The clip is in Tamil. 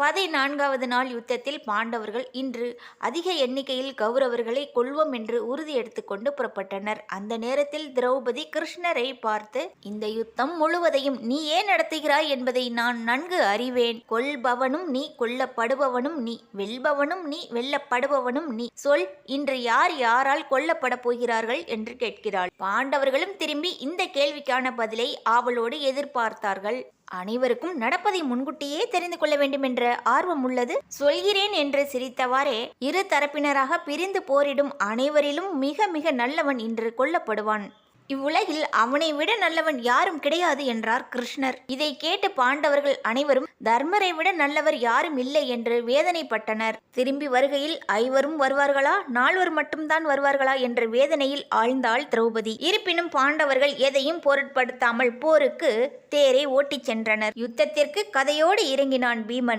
பதினான்காவது நாள் யுத்தத்தில் பாண்டவர்கள் இன்று அதிக எண்ணிக்கையில் கௌரவர்களை கொல்வோம் என்று உறுதி எடுத்துக்கொண்டு புறப்பட்டனர். அந்த நேரத்தில் திரௌபதி கிருஷ்ணரை பார்த்து இந்த யுத்தம் முழுவதையும் நீ ஏன் நடத்துகிறாய் என்பதை நான் நன்கு அறிவேன். கொல்பவனும் நீ கொல்லப்படுபவனும் நீ வெல்பவனும் நீ வெல்லப்படுபவனும் நீ. சொல் இன்று யார் யாரால் கொல்லப்பட போகிறார்கள்? என்று கேட்கிறாள். பாண்டவர்களும் திரும்பி இந்த கேள்விக்கான பதிலை ஆவலோடு எதிர்பார்த்தார்கள். அனைவருக்கும் நடப்பதை முன்கூட்டியே தெரிந்து கொள்ள வேண்டும் என்ற ஆர்வம் உள்ளது. சொல்கிறேன் என்று சிரித்தவாறே இரு தரப்பினராக பிரிந்து போரிடும் அனைவரிலும் மிக மிக நல்லவன் இன்று கொல்லப்படுவான். இவ்வுலகில் அவனை விட நல்லவன் யாரும் கிடையாது என்றார் கிருஷ்ணர். இதை கேட்டு பாண்டவர்கள் அனைவரும் தர்மரை விட நல்லவர் யாரும் இல்லை என்று வேதனைப்பட்டனர். திரும்பி வருகையில் ஐவரும் வருவார்களா? நால்வர் மட்டும்தான் வருவார்களா? என்ற வேதனையில் ஆழ்ந்தாள் திரௌபதி. இருப்பினும் பாண்டவர்கள் எதையும் பொருட்படுத்தாமல் போருக்கு தேரை ஓட்டிச் சென்றனர். யுத்தத்திற்கு கதையோடு இறங்கினான் பீமன்.